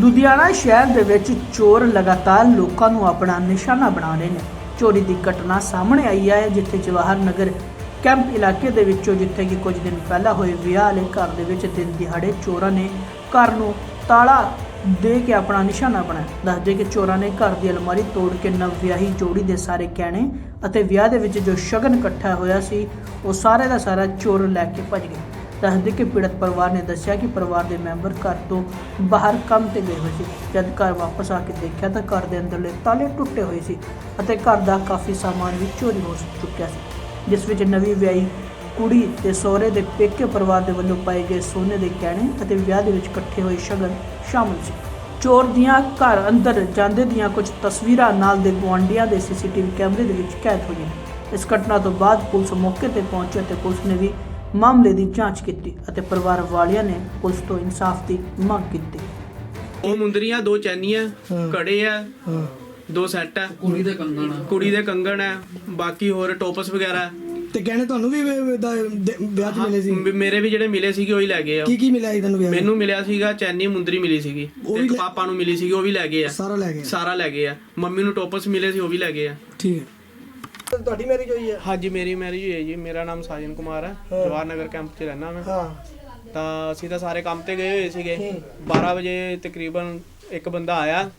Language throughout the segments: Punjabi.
ਲੁਧਿਆਣਾ ਸ਼ਹਿਰ ਦੇ ਵਿੱਚ ਚੋਰ ਲਗਾਤਾਰ ਲੋਕਾਂ ਨੂੰ ਆਪਣਾ ਨਿਸ਼ਾਨਾ ਬਣਾ ਰਹੇ ਨੇ। ਚੋਰੀ ਦੀ ਘਟਨਾ ਸਾਹਮਣੇ ਆਈ ਹੈ, ਜਿੱਥੇ ਜਵਾਹਰ ਨਗਰ ਕੈਂਪ ਇਲਾਕੇ ਦੇ ਵਿੱਚੋਂ, ਜਿੱਥੇ ਕਿ ਕੁਝ ਦਿਨ ਪਹਿਲਾਂ ਹੋਏ ਵਿਆਹ ਵਾਲੇ ਘਰ ਦੇ ਵਿੱਚ ਦਿਨ ਦਿਹਾੜੇ ਚੋਰਾਂ ਨੇ ਘਰ ਨੂੰ ਤਾਲਾ ਦੇ ਕੇ ਆਪਣਾ ਨਿਸ਼ਾਨਾ ਬਣਾਇਆ। ਦੱਸਦੇ ਕਿ ਚੋਰਾਂ ਨੇ ਘਰ ਦੀ ਅਲਮਾਰੀ ਤੋੜ ਕੇ ਨਵ ਵਿਆਹੀ ਜੋੜੀ ਦੇ ਸਾਰੇ ਗਹਿਣੇ ਅਤੇ ਵਿਆਹ ਦੇ ਵਿੱਚ ਜੋ ਸ਼ਗਨ ਇਕੱਠਾ ਹੋਇਆ ਸੀ, ਉਹ ਸਾਰੇ ਦਾ ਸਾਰਾ ਚੋਰ ਲੈ ਕੇ ਭੱਜ ਗਏ। ਦੱਸਦੇ ਕਿ ਪੀੜਤ ਪਰਿਵਾਰ ਨੇ ਦੱਸਿਆ ਕਿ ਪਰਿਵਾਰ ਦੇ ਮੈਂਬਰ ਘਰ ਤੋਂ ਬਾਹਰ ਕੰਮ ਤੇ ਗਏ ਹੋਏ ਸੀ। ਜਦ ਘਰ ਵਾਪਸ ਆ ਕੇ ਦੇਖਿਆ ਤਾਂ ਘਰ ਦੇ ਅੰਦਰਲੇ ਤਾਲੇ ਟੁੱਟੇ ਹੋਏ ਸੀ ਅਤੇ ਘਰ ਦਾ ਕਾਫੀ ਸਾਮਾਨ ਵੀ ਚੋਰੀ ਹੋ ਚੁੱਕਿਆ ਸੀ, ਜਿਸ ਵਿੱਚ ਨਵੀਂ ਵਿਆਹੀ ਕੁੜੀ ਤੇ ਸਹੁਰੇ ਦੇ ਪੇਕੇ ਪਰਿਵਾਰ ਦੇ ਵੱਲੋਂ ਪਾਏ ਗਏ ਸੋਨੇ ਦੇ ਗਹਿਣੇ ਅਤੇ ਵਿਆਹ ਦੇ ਵਿੱਚ ਇਕੱਠੇ ਹੋਏ ਸ਼ਗਨ ਸ਼ਾਮਲ ਸੀ। ਚੋਰ ਦੀਆਂ ਘਰ ਅੰਦਰ ਜਾਂਦੇ ਦੀਆਂ ਕੁਝ ਤਸਵੀਰਾਂ ਨਾਲ ਦੇ ਗੁਆਂਢੀਆਂ ਦੇ ਸੀਸੀਟੀਵੀ ਕੈਮਰੇ ਦੇ ਵਿੱਚ ਕੈਦ ਹੋਈਆਂ ਇਸ ਘਟਨਾ ਤੋਂ ਬਾਅਦ ਪੁਲਿਸ ਮੌਕੇ ਤੇ ਪਹੁੰਚੀ ਅਤੇ ਪੁਲਿਸ ਨੇ ਵੀ ਮਾਮਲੇ ਦੀ ਜਾਂਚ ਕੀਤੀ ਅਤੇ ਪਰਿਵਾਰ ਵਾਲਿਆਂ ਨੇ ਪੁਲਿਸ ਤੋਂ ਇਨਸਾਫ ਦੀ ਮੰਗ ਕੀਤੀ। ਉਹ ਮੁੰਦਰੀਆਂ ਦੋ ਚੈਨੀਆਂ ਕੜੇ ਆ ਦੋ ਸੈੱਟ ਆ। ਕੁੜੀ ਦੇ ਕੰਗਣ ਆ। ਕੁੜੀ ਦੇ ਕੰਗਣ ਆ ਬਾਕੀ ਹੋਰ ਟੋਪਸ ਵਗੈਰਾ। ਤੇ ਗਹਿਣੇ ਤੁਹਾਨੂੰ ਵੀ ਵਿ- ਵਿ- ਦਾ- ਦੇ- ਵਿਆਹ 'ਚ ਮਿਲੇ ਸੀ? ਮੇਰੇ ਵੀ ਜਿਹੜੇ ਮਿਲੇ ਸੀਗੇ ਉਹੀ ਲੈ ਗਏ ਆ। ਕੀ ਕੀ ਮਿਲਿਆ ਸੀ ਤੁਹਾਨੂੰ ਵਿਆਹ 'ਚ? ਮੈਨੂੰ ਮਿਲਿਆ ਸੀਗਾ ਚੈਨੀ ਮੁੰਦਰੀ ਮਿਲੀ ਸੀਗੀ। ਉਹ ਤੇ ਵੀ ਇੱਕ ਲੈ- ਪਾਪਾ ਨੂੰ ਮਿਲੀ ਸੀਗੀ ਉਹ ਵੀ ਲੈ ਗਏ ਆ। ਸਾਰਾ ਲੈ ਗਏ ਸਾਰਾ ਲੈ ਗਏ ਆ। ਮੰਮੀ ਨੂੰ ਟੋਪਸ ਮਿਲੇ ਸੀ ਉਹ ਵੀ ਲੈ ਗਏ ਆ। ਠੀਕ ਹੈ। ਤੁਹਾਡੀ ਮੈਰਿਜ ਹੋਈ ਹੈ? ਹਾਂਜੀ ਮੇਰੀ ਮੈਰਿਜ ਹੋਈ ਹੈ ਜੀ। ਮੇਰਾ ਨਾਮ ਸਾਜਨ ਕੁਮਾਰ ਹੈ। ਜਵਾਹਰ ਨਗਰ ਕੈਂਪ 'ਚ ਰਹਿਣਾ ਮੈਂ। ਹਾਂ। ਤਾਂ ਅਸੀਂ ਤਾਂ ਸਾਰੇ ਕੰਮ ਤੇ ਗਏ ਹੋਏ ਸੀਗੇ। 12 ਵਜੇ ਤਕਰੀਬਨ ਇੱਕ ਬੰਦਾ ਆਇਆ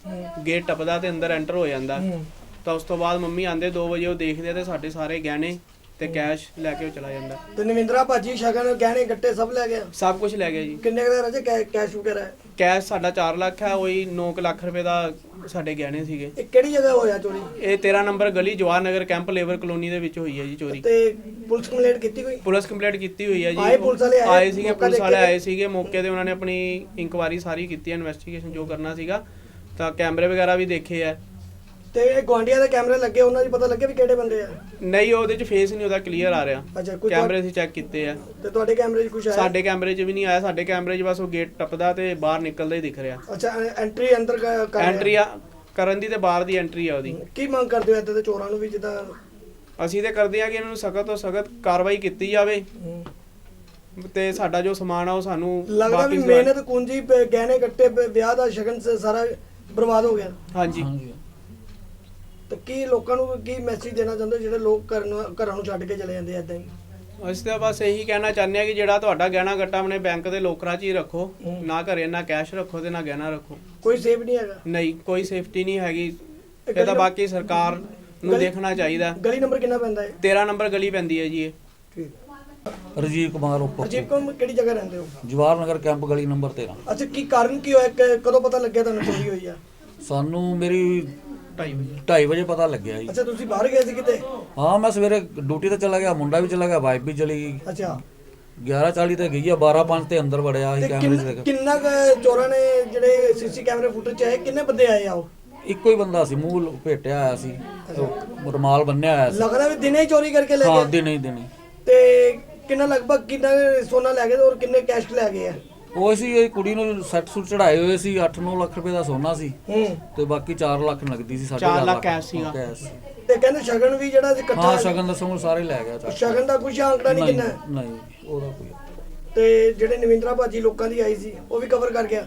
ਗੇਟ ਟੱਪਦਾ ਤੇ ਅੰਦਰ ਐਂਟਰ ਹੋ ਜਾਂਦਾ। ਤਾਂ ਉਸ ਤੋਂ ਬਾਅਦ ਮੰਮੀ ਆਂਦੇ 2 ਵਜੇ ਉਹ ਦੇਖਦੇ ਤੇ ਸਾਡੇ ਸਾਰੇ ਗਹਿਣੇ ਤੇ ਕੈਸ਼ ਲੈ ਕੇ ਉਹ ਚਲਾ ਜਾਂਦਾ। ਤੇ ਨਵਿੰਦਰਾ ਭਾਜੀ ਸ਼ਗਨ ਗਹਿਣੇ ਗੱਟੇ ਸਭ ਲੈ ਗਿਆ? ਸਭ ਕੁਝ ਲੈ ਗਿਆ ਜੀ। ਕਿੰਨੇ ਕੁ ਦਾ ਰਜੇ ਕੈਸ਼ ਵਗੈਰਾ? ਹੈ? ਕੈਸ਼ ਸਾਡਾ 4 ਲੱਖ ਹੈ ਉਹੀ 9 ਲੱਖ ਰੁਪਏ ਦਾ ਸਾਡੇ ਗਹਿਣੇ ਸੀਗੇ। ਇਹ ਕਿਹੜੀ ਜਗ੍ਹਾ ਹੋਇਆ ਚੋਰੀ? ਇਹ 13 ਨੰਬਰ ਗਲੀ Jawahar Nagar camp labour colony ਦੇ ਵਿੱਚ ਹੋਈ ਹੈ ਜੀ ਚੋਰੀ। ਤੇ ਪੁਲਿਸ ਕੰਪਲੇਂਟ ਕੀਤੀ ਕੋਈ? ਪੁਲਿਸ ਕੰਪਲੀਟ ਕੀਤੀ ਹੋਈ ਹੈ ਜੀ। ਆਏ ਪੁਲਿਸ ਵਾਲੇ ਆਏ? ਆਏ ਸੀਗੇ ਮੌਕਾ ਪੁਲਿਸ ਦੇਖ ਵਾਲੇ ਕੇ ਆਏ ਸੀਗੇ। ਮੌਕੇ ਤੇ ਉਹਨਾਂ ਨੇ ਆਪਣੀ ਇਨਕੁਆਇਰੀ ਸਾਰੀ ਕੀਤੀ ਹੈ ਇਨਵੈਸਟੀਗੇਸ਼ਨ ਜੋ ਕਰਨਾ ਸੀਗਾ। ਤਾਂ ਕੈਮਰੇ ਵਗੈਰਾ ਵੀ ਦੇਖੇ ਆ ਤੇ ਇਹ ਗਵਾਂਡੀਆਂ ਦੇ ਕੈਮਰੇ ਲੱਗੇ ਉਹਨਾਂ ਦੀ ਪਤਾ ਲੱਗਿਆ ਵੀ ਕਿਹੜੇ ਬੰਦੇ ਆ? ਨਹੀਂ ਉਹਦੇ ਚ ਫੇਸ ਨਹੀਂ ਉਹਦਾ ਕਲੀਅਰ ਆ ਰਿਹਾ। ਅੱਛਾ ਕੈਮਰੇ ਅਸੀਂ ਚੈੱਕ ਕੀਤੇ ਆ। ਤੇ ਤੁਹਾਡੇ ਕੈਮਰੇ 'ਚ ਕੁਝ ਆਇਆ? ਸਾਡੇ ਕੈਮਰੇ 'ਚ ਵੀ ਨਹੀਂ ਆਇਆ ਸਾਡੇ ਕੈਮਰੇ 'ਚ ਬਸ ਉਹ ਗੇਟ ਟੱਪਦਾ ਤੇ ਬਾਹਰ ਨਿਕਲਦਾ ਹੀ ਦਿਖ ਰਿਹਾ। ਅੱਛਾ ਐਂਟਰੀ ਅੰਦਰ ਕ- ਕਰ। ਐਂਟਰੀ ਆ ਕਰਨ ਦੀ ਤੇ ਬਾਹਰ ਦੀ ਐਂਟਰੀ ਆ ਉਹਦੀ। ਕੀ ਮੰਗ ਕਰਦੇ ਹੋ ਇੱਦਾਂ ਦੇ ਚੋਰਾਂ ਨੂੰ ਵੀ ਜਿੱਦਾਂ? ਅਸੀਂ ਤੇ ਕਰਦੇ ਆ ਕਿ ਇਹਨਾਂ ਨੂੰ ਸਖਤ ਤੋਂ ਸਖਤ ਕਾਰਵਾਈ ਕੀਤੀ ਜਾਵੇ। ਹਮ, ਤੇ ਸਾਡਾ ਜੋ ਸਮਾਨ ਆ ਉਹ ਸਾਨੂੰ ਲੱਗਦਾ ਵੀ ਵਾਪਿਸ ਮਿਹਨਤ ਕੁੰਜੀ ਪ- ਗਹਿਣੇ ਪ- ਵਿਆਹ ਦਾ ਸ਼ਗਨ ਸ- ਸਾਰਾ ਬਰਬਾਦ ਹੋ ਗਿਆ। ਹਾਂਜੀ। ਹਾਂਜੀ। ਤੇ ਕੀ ਲੋਕਾਂ ਨੂੰ ਕੀ ਮੈਸੇਜ ਦੇਣਾ ਚਾਹੁੰਦੇ ਹੋ ਜਿਹੜੇ ਲੋਕ ਘਰ ਨੂੰ ਘਰਾਂ ਨੂੰ ਛੱਡ ਕੇ ਚਲੇ ਜਾਂਦੇ ਐਦਾਂ ਹੀ? ਅਸੀਂ ਤਾਂ ਬਸ ਇਹੀ ਕਹਿਣਾ ਚਾਹੁੰਦੇ ਆ ਕਿ ਜਿਹੜਾ ਤੁਹਾਡਾ ਗਹਿਣਾ ਗੱਟਾ ਆਪਣੇ ਬੈਂਕ ਦੇ ਲੋਕਰਾਂ 'ਚ ਹੀ ਰੱਖੋ ਹਮ। ਨਾ ਘਰੇ ਨਾ ਕੈਸ਼ ਰੱਖੋ ਤੇ ਨਾ ਗਹਿਣਾ ਰੱਖੋ। ਕੋਈ ਸੇਫ ਨਹੀਂ ਹੈਗਾ? ਨਹੀਂ ਕੋਈ ਸੇਫਟੀ ਨਹੀਂ ਹੈਗੀ। ਇਹ ਤਾਂ ਬਾਕੀ ਸਰਕਾਰ ਨੂੰ ਗਲੀ- ਦੇਖਣਾ ਚਾਹੀਦਾ। ਗਲੀ ਨੰਬਰ ਕਿੰਨਾ ਪੈਂਦਾ ਹੈ? 13 ਨੰਬਰ ਗਲੀ ਪੈਂਦੀ ਹੈ ਜੀ ਇਹ। ਰਜੀਵ ਕੁਮਾਰ ਉਪ ਅਜੀਬ ਕੋਮ ਕਿਹੜੀ ਜਗ੍ਹਾ ਰਹਿੰਦੇ ਹੋ? ਜਵਾਹਰ ਨਗਰ ਕੈਂਪ ਗਲੀ ਨੰਬਰ 13 ਅੱਛਾ ਕੀ ਕਾਰਨ ਕੀ ਹੋਇਆ? ਕ- ਕਦੋਂ ਪਤਾ ਲੱਗਿਆ ਤੁਹਾਨੂੰ ਚੋਰੀ ਹੋਈ ਆ? ਸਾਨੂੰ ਮੇਰੀ 2:30 ਵਜੇ। 2:30 ਵਜੇ ਪਤਾ ਲੱਗਿਆ ਜੀ। ਅੱਛਾ ਤੁਸੀਂ ਬਾਹਰ ਗਏ ਸੀ ਕਿਤੇ? ਹਾਂ ਮੈਂ ਸਵੇਰੇ ਡਿਊਟੀ ਤੇ ਚਲਾ ਗਿਆ ਮੁੰਡਾ ਵੀ ਚਲਾ ਗਿਆ ਵਾਈਫ ਵੀ ਚਲੀ ਗਈ। ਅੱਛਾ। 11:40 ਤੇ ਗਈ ਆ 12:05 ਤੇ ਅੰਦਰ ਵੜਿਆ ਸੀ ਕੈਮਰੇ 'ਚ ਕਿੰਨ- ਦੇਖ ਕਿੰਨਾ ਕੁ ਚੋਰਾਂ ਨੇ ਜਿਹੜੇ ਸੀਸੀ ਕੈਮਰੇ ਫੁਟੇਜ ਚ ਆਏ ਕਿੰਨੇ ਬੰਦੇ ਆਏ ਆ ਉਹ? ਇੱਕੋ ਹੀ ਬੰਦਾ ਸੀ ਮੂੰਹ ਲਪੇਟਿਆ ਆਇਆ ਸੀ ਉਹ ਰੁਮਾਲ ਬੰਨਿਆ ਹੋਇਆ ਸੀ। ਲੱਗਦਾ ਵੀ ਦਿਨੇ ਹੀ ਚੋਰੀ ਕਰਕੇ ਲੈ ਹਾਂ ਗਏ ਦਿਨੇ ਹੀ ਦਿਨੇ ਤੇ ਕਿੰਨਾ ਲਗਭਗ ਕਿੰਨਾ ਸੋਨਾ ਲੈ ਗਏ ਔਰ ਕਿੰਨੇ ਕੈਸ਼ ਲੈ ਗਏ ਆ? ਉਹ ਸੀ ਇਹ ਕੁੜੀ ਨੂੰ ਸੈੱਟ ਸੁੱਟ ਚੜਾਏ ਹੋਏ ਸੀ 8-9 ਲੱਖ ਰੁਪਏ ਦਾ ਸੋਨਾ ਸੀ ਹੂੰ ਤੇ ਬਾਕੀ 4 ਲੱਖ ਨਗਦੀ ਸੀ ਚਾਰ 4.5 ਲੱਖ ਕੈਸ਼ ਸੀਗਾ। ਕੈਸ਼। ਤੇ ਕਹਿੰਦੇ ਸ਼ਗਨ ਵੀ ਜਿਹੜਾ ਸੀ ਇਕੱਠਾ ਹਾਂ ਸ਼ਗਨ ਦੱਸੋ ਸਾਰੇ ਲੈ ਗਿਆ ਚੱਕ ਸ਼ਗਨ ਦਾ ਕੁਝ ਆਂਕੜਾ ਨਹੀਂ ਨਹੀਂ ਕਿੰਨਾ ਹੈ। ਨਹੀਂ ਉਹਦਾ ਕੋਈ ਤੇ ਜਿਹੜੇ ਨਵਿੰਦਰਾ ਭਾਜੀ ਲੋਕਾਂ ਦੀ ਆਈ ਸੀ ਉਹ ਵੀ ਕਵਰ ਕਰ ਗਿਆ